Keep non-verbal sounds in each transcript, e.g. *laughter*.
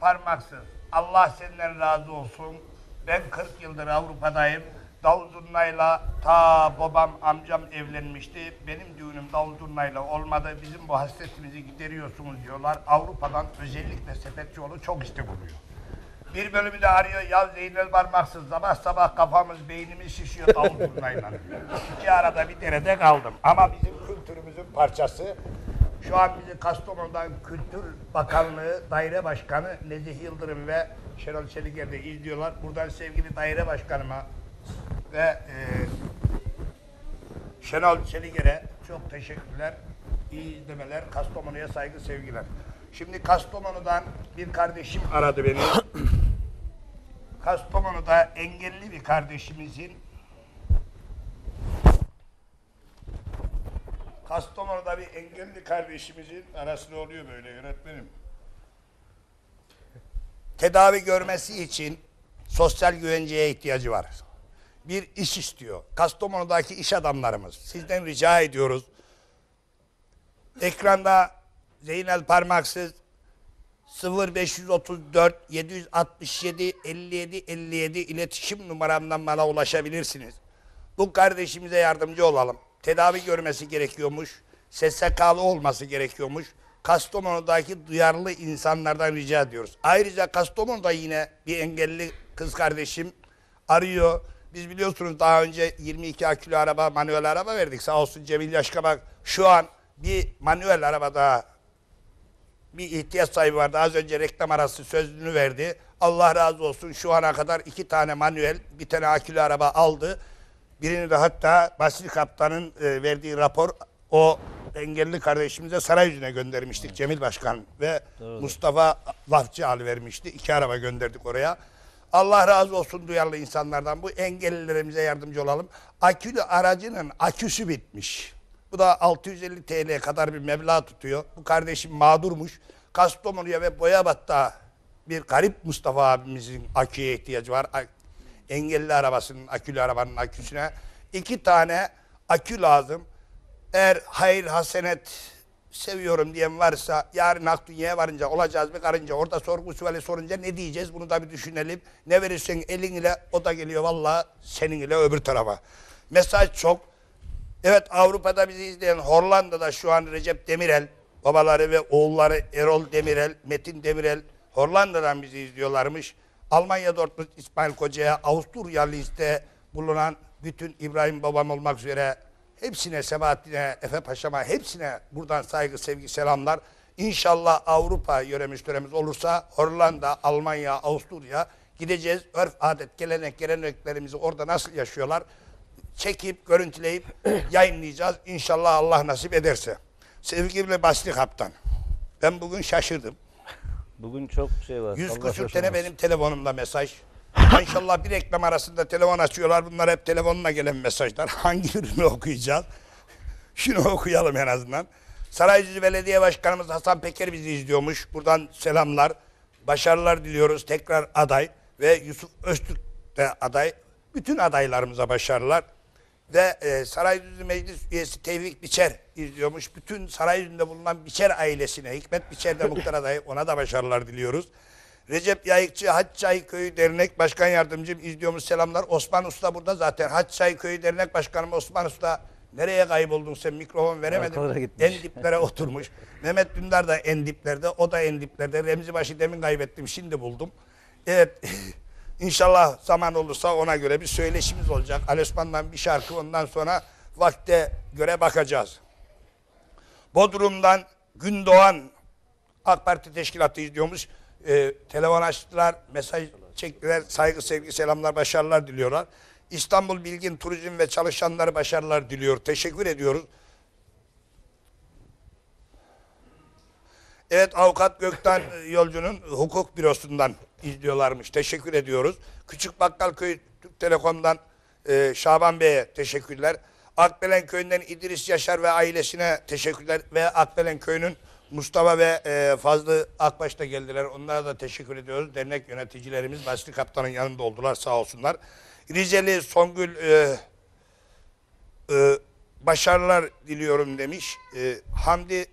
parmaksız. Allah senden razı olsun. Ben 40 yıldır Avrupa'dayım. Davul zurnayla ta babam amcam evlenmişti. Benim düğünüm davul olmadı. Bizim bu hasretimizi gideriyorsunuz diyorlar. Avrupa'dan özellikle sepetçioğlu çok istek oluyor. Bir bölümü de arıyor ya Zeynel parmaksız sabah sabah kafamız beynimiz şişiyor davul zurnayla. İki arada bir derede kaldım. Ama bizim kültürümüzün parçası. Şu an bizi Kastamonu'dan Kültür Bakanlığı Daire Başkanı Nezih Yıldırım ve Şenol Çeliker de izliyorlar. Buradan sevgili daire başkanıma ve e, Şenol Çeliker'e çok teşekkürler. İyi izlemeler. Kastamonu'ya saygı sevgiler. Şimdi Kastamonu'dan bir kardeşim aradı beni. *coughs* Kastamonu'da engelli bir kardeşimizin Kastamonu'da bir engelli kardeşimizin arasında oluyor böyle yönetmenim. Tedavi görmesi için sosyal güvenceye ihtiyacı var. Bir iş istiyor. Kastamonu'daki iş adamlarımız sizden rica ediyoruz. Ekranda Zeynel Parmaksız 0534 767 57 57 iletişim numaramdan bana ulaşabilirsiniz. Bu kardeşimize yardımcı olalım. Tedavi görmesi gerekiyormuş. SSK'lı olması gerekiyormuş. Kastamonu'daki duyarlı insanlardan rica ediyoruz. Ayrıca Kastamonu'da yine bir engelli kız kardeşim arıyor. Biz biliyorsunuz daha önce 22 akülü araba, manuel araba verdik. Sağ olsun Cemil Yaşkabak şu an bir manuel araba daha bir ihtiyaç sahibi vardı. Az önce reklam arası sözünü verdi. Allah razı olsun şu ana kadar iki tane manuel, bir tane akülü araba aldı. Birini de hatta Basri Kaptan'ın e, verdiği rapor o engelli kardeşimize Sarayüzü'ne göndermiştik Cemil Başkan ve Mustafa Lafçı Ali vermişti. İki araba gönderdik oraya. Allah razı olsun duyarlı insanlardan. Bu engellilerimize yardımcı olalım. Akülü aracının aküsü bitmiş. Bu da 650 TL kadar bir meblağ tutuyor. Bu kardeşim mağdurmuş. Kastamonu'ya ve Boyabat'ta bir garip Mustafa abimizin aküye ihtiyacı var. Engelli arabasının, akülü arabanın aküsüne. iki tane akü lazım. Eğer hayır hasenet seviyorum diyen varsa yarın hak dünyaya varınca olacağız bir karınca orada sorgu suali sorunca ne diyeceğiz bunu da bir düşünelim. Ne verirsen elin ile o da geliyor vallahi senin ile öbür tarafa. Mesaj çok. Evet Avrupa'da bizi izleyen Hollanda'da şu an Recep Demirel, babaları ve oğulları Erol Demirel, Metin Demirel Hollanda'dan bizi izliyorlarmış. Almanya Dortmund İsmail Koca'ya, Avusturya Linz'de bulunan bütün İbrahim babam olmak üzere hepsine Sebahattin'e, Efe Paşa'ma hepsine buradan saygı, sevgi, selamlar. İnşallah Avrupa yöremişlerimiz olursa Hollanda, Almanya, Avusturya gideceğiz. Örf, adet, gelenek, geleneklerimizi orada nasıl yaşıyorlar? çekip, görüntüleyip *clears throat* yayınlayacağız. İnşallah Allah nasip ederse. Sevgili Basri Kaptan, ben bugün şaşırdım. Bugün çok şey var. Yüz Allah küsür tane benim telefonumda mesaj. *laughs* İnşallah bir reklam arasında telefon açıyorlar. Bunlar hep telefonuna gelen mesajlar. *laughs* Hangi birini okuyacağız? *laughs* Şunu okuyalım en azından. Saraycı Belediye Başkanımız Hasan Peker bizi izliyormuş. Buradan selamlar. Başarılar diliyoruz. Tekrar aday. Ve Yusuf Öztürk de aday. Bütün adaylarımıza başarılar. Ve e, Sarayüzü Meclis Üyesi Tevfik Biçer izliyormuş. Bütün Sarayüzü'nde bulunan Biçer ailesine, Hikmet Biçer de muhtar adayı, ona da başarılar diliyoruz. Recep Yayıkçı Haççay Köyü Dernek Başkan Yardımcım izliyormuş selamlar. Osman Usta burada zaten. Haççay Köyü Dernek Başkanım Osman Usta nereye kayboldun sen mikrofon gitmiş. En diplere oturmuş. Mehmet Dündar da en diplerde, o da en diplerde. Remzi Başı demin kaybettim, şimdi buldum. Evet, *laughs* inşallah zaman olursa ona göre bir söyleşimiz olacak. Ali Osman'dan bir şarkı, ondan sonra vakte göre bakacağız. Bodrum'dan Gündoğan AK Parti teşkilatı izliyormuş. Ee, telefon açtılar, mesaj çektiler. Saygı, sevgi, selamlar, başarılar diliyorlar. İstanbul Bilgin Turizm ve çalışanları başarılar diliyor. Teşekkür ediyoruz. Evet avukat Gökten e, Yolcu'nun hukuk bürosundan izliyorlarmış. Teşekkür ediyoruz. Küçük Bakkalköy Türk Telekom'dan e, Şaban Bey'e teşekkürler. Akbelen Köyü'nden İdris Yaşar ve ailesine teşekkürler. Ve Akbelen Köyü'nün Mustafa ve e, Fazlı Akbaş da geldiler. Onlara da teşekkür ediyoruz. Dernek yöneticilerimiz Basri Kaptan'ın yanında oldular sağ olsunlar. Rizeli Songül e, e, başarılar diliyorum demiş. E, Hamdi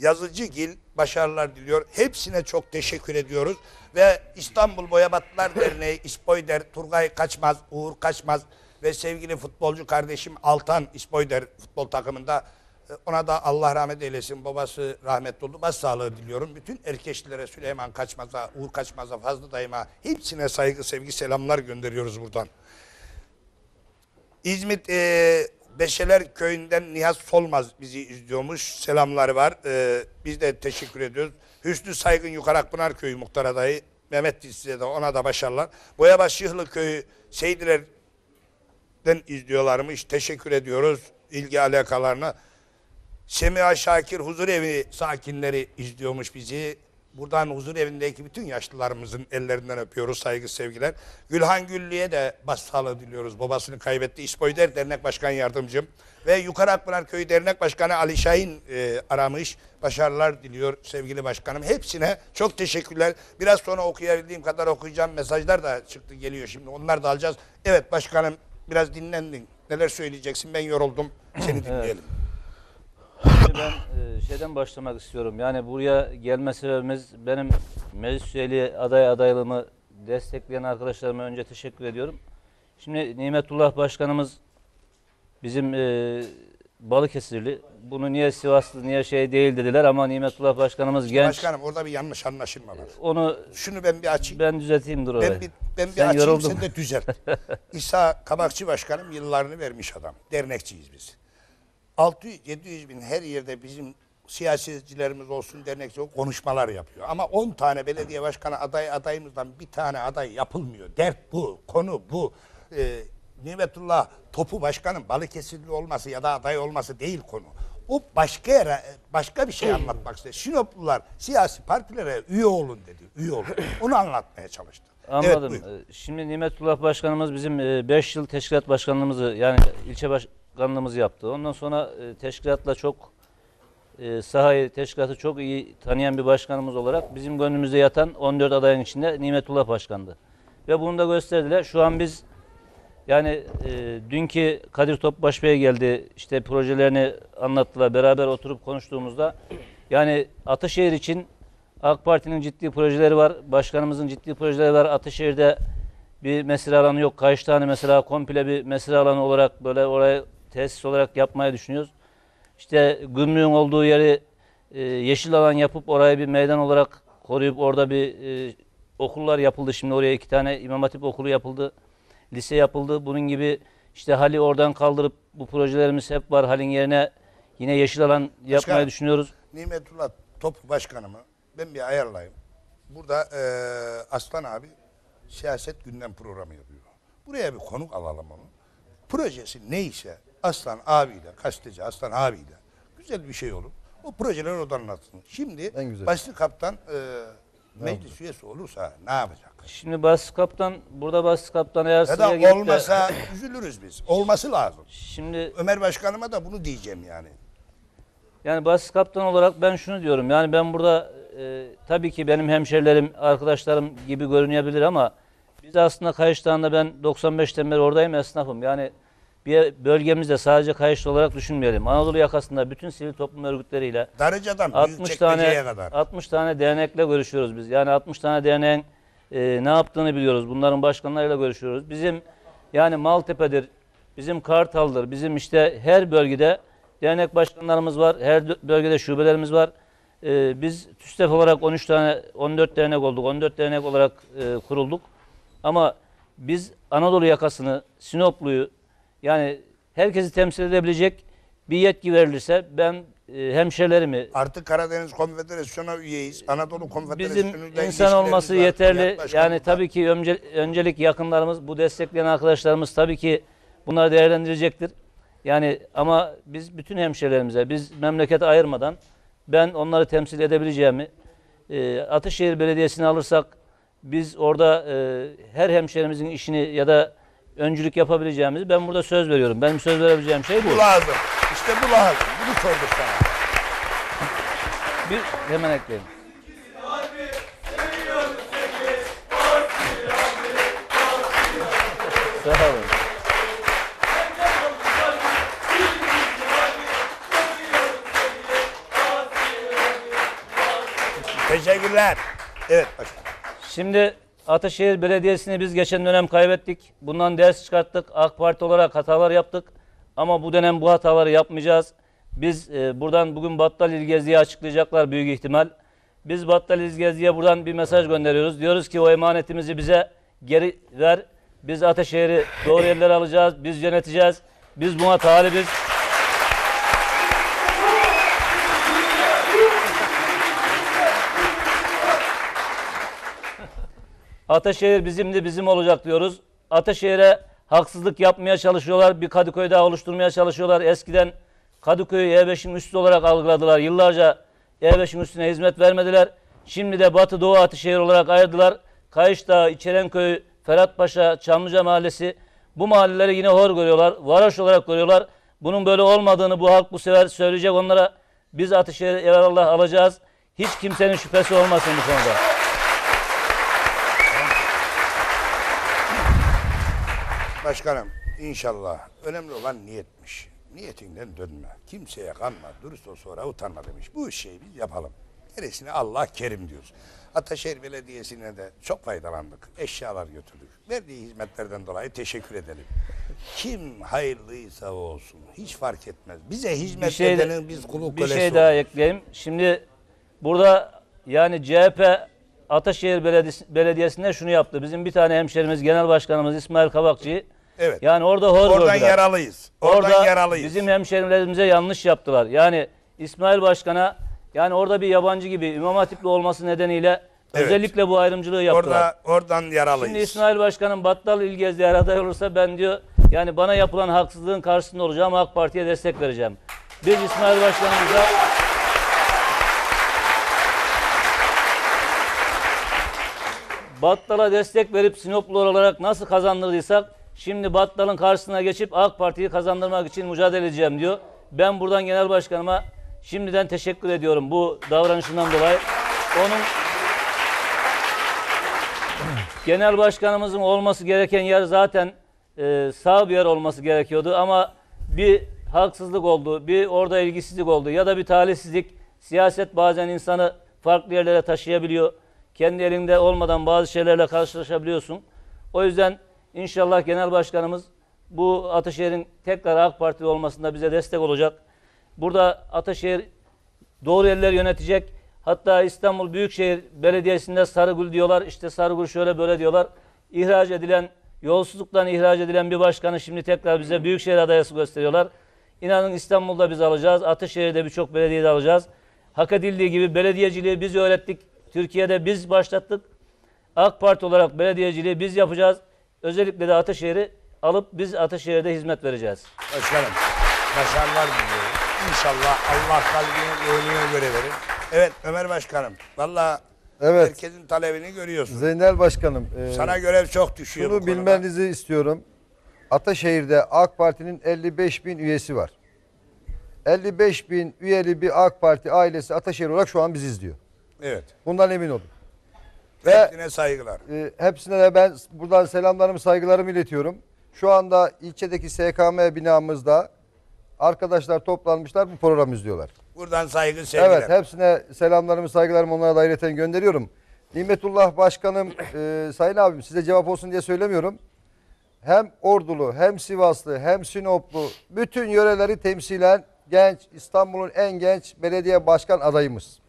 Yazıcıgil başarılar diliyor. Hepsine çok teşekkür ediyoruz. Ve İstanbul Boyabatlar *laughs* Derneği İspoyder, Turgay Kaçmaz, Uğur Kaçmaz ve sevgili futbolcu kardeşim Altan İspoyder futbol takımında e, ona da Allah rahmet eylesin. Babası rahmetli oldu. Başsağlığı diliyorum. Bütün erkeşlere Süleyman Kaçmaz'a, Uğur Kaçmaz'a, Fazlı Dayıma hepsine saygı, sevgi, selamlar gönderiyoruz buradan. İzmit e, Beşeler Köyü'nden Nihat Solmaz bizi izliyormuş. Selamları var. E, biz de teşekkür ediyoruz. Hüsnü Saygın Yukarı Akpınar Köyü muhtar adayı. Mehmet size de ona da başarılar. Boyabaş Şıhlı Köyü Seydiler'den izliyorlarmış. Teşekkür ediyoruz ilgi alakalarına. Semiha Şakir Huzur Evi sakinleri izliyormuş bizi. Buradan huzur evindeki bütün yaşlılarımızın ellerinden öpüyoruz saygı sevgiler. Gülhan Güllü'ye de başsağlığı diliyoruz. Babasını kaybetti. İspoider Dernek Başkan Yardımcım. Ve Yukarı Akpınar Köyü Dernek Başkanı Ali Şahin e, aramış. Başarılar diliyor sevgili başkanım. Hepsine çok teşekkürler. Biraz sonra okuyabildiğim kadar okuyacağım mesajlar da çıktı geliyor şimdi. Onları da alacağız. Evet başkanım biraz dinlendin. Neler söyleyeceksin? Ben yoruldum. Seni dinleyelim. Şimdi ben e, şeyden başlamak istiyorum. Yani buraya gelme sebebimiz benim meclis üyeliği aday adaylığımı destekleyen arkadaşlarıma önce teşekkür ediyorum. Şimdi Nimetullah Başkanımız bizim e, Balıkesirli. Bunu niye Sivaslı, niye şey değil dediler ama Nimetullah Başkanımız genç. Başkanım orada bir yanlış anlaşılma var. Onu Şunu ben bir açayım. ben düzelteyim dur orayı. Ben bir, ben bir Sen açayım yoruldun. sen de düzelt. *laughs* İsa Kabakçı Başkanım yıllarını vermiş adam. Dernekçiyiz biz. 600-700 bin her yerde bizim siyasetçilerimiz olsun dernekçi olsun, konuşmalar yapıyor. Ama 10 tane belediye başkanı aday adayımızdan bir tane aday yapılmıyor. Dert bu, konu bu. Ee, Nimetullah Topu Başkanım Balıkesirli olması ya da aday olması değil konu. O başka yere, başka bir şey anlatmak istedi. Sinoplular siyasi partilere üye olun dedi. Üye olun. Onu anlatmaya çalıştı. Anladım. Evet, buyur. Şimdi Nimetullah Başkanımız bizim 5 yıl teşkilat başkanlığımızı yani ilçe başkanlığımızı yaptı. Ondan sonra e, teşkilatla çok e, sahayı, teşkilatı çok iyi tanıyan bir başkanımız olarak bizim gönlümüzde yatan 14 adayın içinde Nimetullah Başkan'dı. Ve bunu da gösterdiler. Şu an biz yani e, dünkü Kadir Topbaş Bey geldi. işte projelerini anlattılar. Beraber oturup konuştuğumuzda yani Ataşehir için AK Parti'nin ciddi projeleri var. Başkanımızın ciddi projeleri var. Ataşehir'de bir mesire alanı yok. Kaç tane mesela komple bir mesire alanı olarak böyle oraya tesis olarak yapmayı düşünüyoruz. İşte gümrüğün olduğu yeri e, yeşil alan yapıp orayı bir meydan olarak koruyup orada bir e, okullar yapıldı. Şimdi oraya iki tane İmam Hatip okulu yapıldı. Lise yapıldı. Bunun gibi işte hali oradan kaldırıp bu projelerimiz hep var. Halin yerine yine yeşil alan yapmayı Başkanım. düşünüyoruz. Nimetullah Top Başkanımı ben bir ayarlayayım. Burada eee, Aslan abi siyaset gündem programı yapıyor. Buraya bir konuk alalım onu. Projesi neyse Aslan abiyle, gazeteci Aslan abiyle güzel bir şey olur. O projeler oradan anlatsın. Şimdi En güzel. başlı kaptan eee, meclis üyesi olursa ne yapacak? Şimdi Bas Kaptan, burada Bas Kaptan eğer Ya sıraya da gelip de- olmasa *coughs* üzülürüz biz. Olması lazım. Şimdi Ömer Başkanıma da bunu diyeceğim yani. Yani basit kaptan olarak ben şunu diyorum. Yani ben burada e, tabii ki benim hemşerilerim, arkadaşlarım gibi görünebilir ama biz aslında Kayış Dağı'nda ben 95'ten beri oradayım esnafım. Yani bir bölgemizde sadece Kayışlı olarak düşünmeyelim. Anadolu yakasında bütün sivil toplum örgütleriyle Darıca'dan 60 Büyükçekmece'ye tane kadar. 60 tane dernekle görüşüyoruz biz. Yani 60 tane derneğin e, ne yaptığını biliyoruz. Bunların başkanlarıyla görüşüyoruz. Bizim yani Maltepe'dir, bizim Kartal'dır, bizim işte her bölgede dernek başkanlarımız var. Her bölgede şubelerimiz var. E, biz TÜSTEF olarak 13 tane 14 dernek olduk. 14 dernek olarak e, kurulduk. Ama biz Anadolu yakasını, Sinoplu'yu yani herkesi temsil edebilecek bir yetki verilirse ben e, hemşerilerimi, Artık Karadeniz Konfederasyonu'na üyeyiz. Anadolu bizim insan ilişkilerimiz olması var. yeterli. Nihat Başkanım Yani var. tabii ki önce, öncelik yakınlarımız, bu destekleyen arkadaşlarımız tabii ki bunları değerlendirecektir. Yani ama biz bütün hemşehrilerimize, biz memleketi ayırmadan ben onları temsil edebileceğimi, e, Ataşehir Belediyesi'ni alırsak biz orada e, her hemşehrimizin işini ya da öncülük yapabileceğimizi ben burada söz veriyorum. Benim söz verebileceğim şey bu. Bu lazım. İşte bu lazım. Bunu sorduk sana. Bir hemen ekleyin. Sağ olun. Teşekkürler. Evet başkanım. Şimdi Ataşehir Belediyesi'ni biz geçen dönem kaybettik. Bundan ders çıkarttık. AK Parti olarak hatalar yaptık. Ama bu dönem bu hataları yapmayacağız. Biz e, buradan bugün Battal İl açıklayacaklar büyük ihtimal. Biz Battal İl buradan bir mesaj gönderiyoruz. Diyoruz ki o emanetimizi bize geri ver. Biz Ataşehir'i doğru yerlere alacağız. Biz yöneteceğiz. Biz buna talibiz. Ataşehir bizimdi, bizim olacak diyoruz. Ataşehir'e haksızlık yapmaya çalışıyorlar. Bir Kadıköy daha oluşturmaya çalışıyorlar. Eskiden Kadıköy'ü E5'in üstü olarak algıladılar. Yıllarca E5'in üstüne hizmet vermediler. Şimdi de Batı Doğu Ataşehir olarak ayırdılar. Kayış Dağı, İçerenköy, Ferhatpaşa, Çamlıca Mahallesi bu mahalleleri yine hor görüyorlar. Varoş olarak görüyorlar. Bunun böyle olmadığını bu halk bu sefer söyleyecek onlara. Biz Ataşehir'i evvelallah alacağız. Hiç kimsenin şüphesi olmasın bu konuda. Başkanım inşallah önemli olan niyetmiş. Niyetinden dönme. Kimseye kanma. Dürüst ol sonra utanma demiş. Bu şeyi biz yapalım. Gerisini Allah kerim diyoruz. Ataşehir Belediyesi'ne de çok faydalandık. Eşyalar götürdük. Verdiği hizmetlerden dolayı teşekkür edelim. Kim hayırlıysa olsun. Hiç fark etmez. Bize hizmet bir şey, edenin biz kulu bir şey daha oluruz. ekleyeyim. Şimdi burada yani CHP Ataşehir Belediyesi, Belediyesi'nde şunu yaptı. Bizim bir tane hemşerimiz genel başkanımız İsmail Kabakçı. Evet. Yani orada hor Oradan gördüler. yaralıyız. Oradan Orada yaralıyız. bizim hemşerilerimize yanlış yaptılar. Yani İsmail Başkan'a yani orada bir yabancı gibi İmam Hatipli olması nedeniyle Evet. özellikle bu ayrımcılığı yaptılar. Orada oradan yaralıyız. Şimdi İsmail Başkan'ın Battal İl Gezi'ye aday olursa ben diyor yani bana yapılan haksızlığın karşısında olacağım AK Parti'ye destek vereceğim. Biz İsmail Başkanımıza Battal'a destek verip Sinoplu olarak nasıl kazandırdıysak şimdi Battal'ın karşısına geçip AK Parti'yi kazandırmak için mücadele edeceğim diyor. Ben buradan genel başkanıma şimdiden teşekkür ediyorum bu davranışından dolayı. Onun genel başkanımızın olması gereken yer zaten e, sağ bir yer olması gerekiyordu ama bir haksızlık oldu, bir orada ilgisizlik oldu ya da bir talihsizlik. Siyaset bazen insanı farklı yerlere taşıyabiliyor. Kendi elinde olmadan bazı şeylerle karşılaşabiliyorsun. O yüzden inşallah genel başkanımız bu Ataşehir'in tekrar AK Partili olmasında bize destek olacak. Burada Ataşehir doğru eller yönetecek. Hatta İstanbul Büyükşehir Belediyesi'nde Sarıgül diyorlar. İşte Sarıgül şöyle böyle diyorlar. İhraç edilen, yolsuzluktan ihraç edilen bir başkanı şimdi tekrar bize Büyükşehir adayası gösteriyorlar. İnanın İstanbul'da biz alacağız. Ataşehir'de birçok belediyede alacağız. Hak edildiği gibi belediyeciliği biz öğrettik. Türkiye'de biz başlattık. AK Parti olarak belediyeciliği biz yapacağız. Özellikle de Ataşehir'i alıp biz Ataşehir'de hizmet vereceğiz. Başkanım başarılar diliyorum. İnşallah Allah kalbine gönlüne göre verir. Evet Ömer Başkanım. Valla Evet. herkesin talebini görüyorsun. Zeynel Başkanım, e, Sana görev çok düşüyor bu şunu konuda. bilmenizi istiyorum. Ataşehir'de AK Parti'nin 55 bin üyesi var. 55 bin üyeli bir AK Parti ailesi Ataşehir olarak şu an bizi izliyor. Evet. Bundan emin olun. Ve Hepsine saygılar. e, hepsine de ben buradan selamlarımı, saygılarımı iletiyorum. Şu anda ilçedeki SKM binamızda arkadaşlar toplanmışlar bu programı izliyorlar. Buradan saygı sevgiler. Evet hepsine selamlarımı saygılarımı onlara da ayrıca gönderiyorum. Nimetullah Başkanım, e, Sayın abim size cevap olsun diye söylemiyorum. Hem Ordulu hem Sivaslı hem Sinoplu bütün yöreleri temsilen genç İstanbul'un en genç belediye başkan adayımız.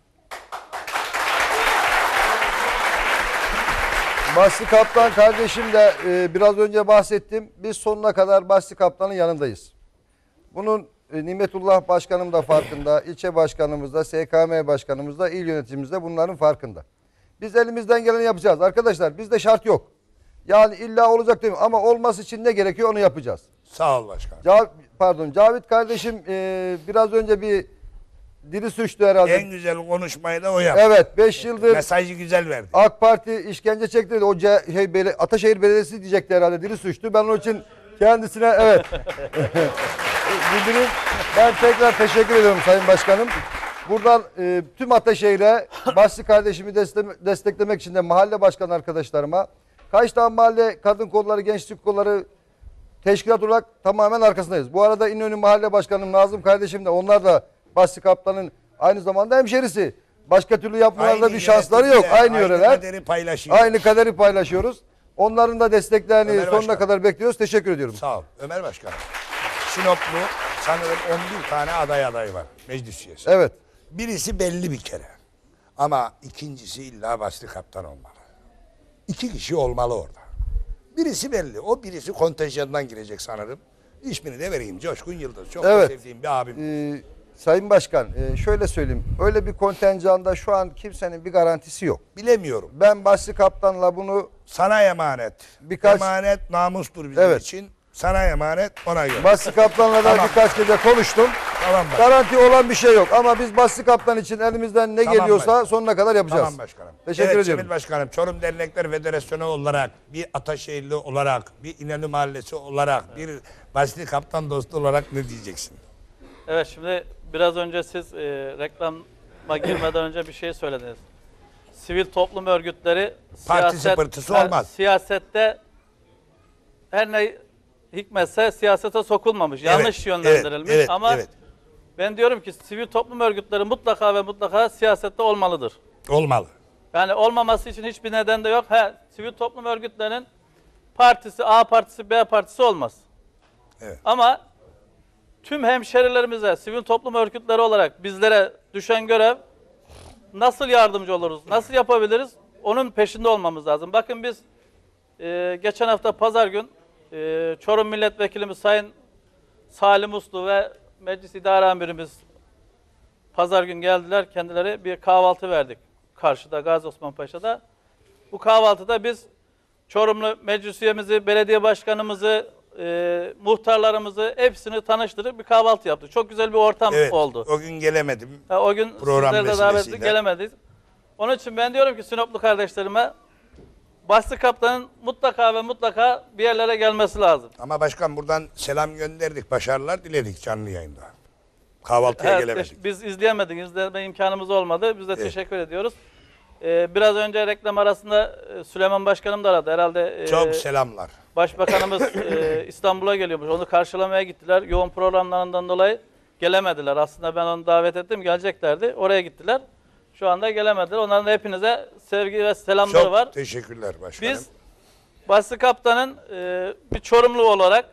Basri Kaptan kardeşim de e, biraz önce bahsettim. Biz sonuna kadar Basri Kaptan'ın yanındayız. Bunun e, Nimetullah Başkanım da farkında, ilçe başkanımız da, SKM başkanımız da, il yöneticimiz de bunların farkında. Biz elimizden geleni yapacağız. Arkadaşlar bizde şart yok. Yani illa olacak değil mi? Ama olması için ne gerekiyor onu yapacağız. Sağ ol başkanım. Cav pardon Cavit kardeşim e, biraz önce bir dili suçtu herhalde. En güzel konuşmayı da o yaptı. Evet 5 yıldır Mesajı güzel verdi. AK Parti işkence çekti. O ce- şey, Bele- Ataşehir Belediyesi diyecekti herhalde. Dili suçtu. Ben onun için kendisine evet. *laughs* Ben tekrar teşekkür ediyorum Sayın Başkanım. Buradan e, tüm Ataşehir'e Basri kardeşimi destek- desteklemek için de mahalle başkan arkadaşlarıma kaç tane mahalle kadın kolları, gençlik kolları teşkilat olarak tamamen arkasındayız. Bu arada İnönü Mahalle Başkanım Nazım kardeşim de onlar da Basri Kaptan'ın aynı zamanda hemşerisi. Başka türlü yapmalarında bir şansları yok. yönetimde, Aynı yöreler. kaderi paylaşıyor. Aynı kaderi paylaşıyoruz. Onların da desteklerini Ömer sonuna Başkan. kadar bekliyoruz. Teşekkür ediyorum. Sağ ol. Ömer Başkan. Sinoplu sanırım 11 tane aday adayı var meclis üyesi. Evet. Birisi belli bir kere. Ama ikincisi illa başlı kaptan olmalı. İki kişi olmalı orada. Birisi belli. O birisi kontenjandan girecek sanırım. İsmini de vereyim. Coşkun Yıldız. Çok da Evet. sevdiğim bir abim. Ee, Sayın Başkan e, şöyle söyleyeyim. Öyle bir kontenjanda şu an kimsenin bir garantisi yok. Bilemiyorum. Ben başlı kaptanla bunu Sana emanet. Birkaç- Emanet namustur bizim Evet. için. Sana emanet ona göre. Basri Kaptan'la da Tamam. birkaç kere konuştum. Tamam bak. Garanti olan bir şey yok ama biz Basri Kaptan için elimizden ne Tamam geliyorsa başkanım. sonuna kadar yapacağız. Tamam başkanım. Teşekkür evet, ediyorum. Cemil Başkanım, Çorum Dernekler Federasyonu olarak, bir Ataşehirli olarak, bir İnönü Mahallesi olarak, bir Basri Kaptan dostu olarak ne diyeceksin? Evet şimdi biraz önce siz e, reklama girmeden önce bir şey söylediniz. Sivil toplum örgütleri Parti sıpırtısı Ha, olmaz. Siyasette her ne hikmetse siyasete sokulmamış. Yanlış yönlendirilmiş evet, ama evet. ben diyorum ki sivil toplum örgütleri mutlaka ve mutlaka siyasette olmalıdır. Olmalı. Yani olmaması için hiçbir neden de yok. He, sivil toplum örgütlerinin partisi A partisi B partisi olmaz. Evet. Ama tüm hemşerilerimize sivil toplum örgütleri olarak bizlere düşen görev nasıl yardımcı oluruz, nasıl yapabiliriz onun peşinde olmamız lazım. Bakın biz e, geçen hafta pazar gün e, Çorum Milletvekilimiz Sayın Salim Uslu ve Meclis İdare Amirimiz pazar gün geldiler. Kendileri bir kahvaltı verdik karşıda Gazi Osman Paşa'da. Bu kahvaltıda biz Çorumlu meclis üyemizi, belediye başkanımızı, e, muhtarlarımızı hepsini tanıştırıp bir kahvaltı yaptık. Çok güzel bir ortam Evet. oldu. O gün gelemedim. Ha, o gün Program sizleri de davetli vesilesiyle. gelemedik. Onun için ben diyorum ki Sinoplu kardeşlerime Basri Kaptan'ın mutlaka ve mutlaka bir yerlere gelmesi lazım. Ama başkan buradan selam gönderdik, başarılar diledik canlı yayında. Kahvaltıya Evet, gelemedik. biz izleyemedik, izleme imkanımız olmadı. Biz de teşekkür ediyoruz. Ee, biraz önce reklam arasında e, Süleyman Başkanım da aradı. Herhalde e, Çok selamlar. Başbakanımız *laughs* e, İstanbul'a geliyormuş. Onu karşılamaya gittiler. Yoğun programlarından dolayı gelemediler. Aslında ben onu davet ettim. Geleceklerdi. Oraya gittiler. Şu anda gelemediler. Onların da hepinize sevgi ve selamları Çok var. teşekkürler başkanım. Biz Basri Kaptan'ın e, bir Çorumlu olarak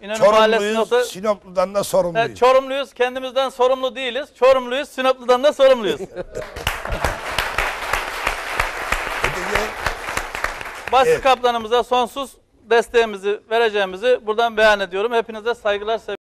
İnönü Mahallesi'nde Çorumluyuz, Sinoplu'dan da sorumluyuz. Evet, Çorumluyuz, kendimizden sorumlu değiliz. Çorumluyuz, Sinoplu'dan da sorumluyuz. *laughs* Basri Evet. kaptanımıza sonsuz desteğimizi vereceğimizi buradan beyan ediyorum. Hepinize saygılar, sevgiler.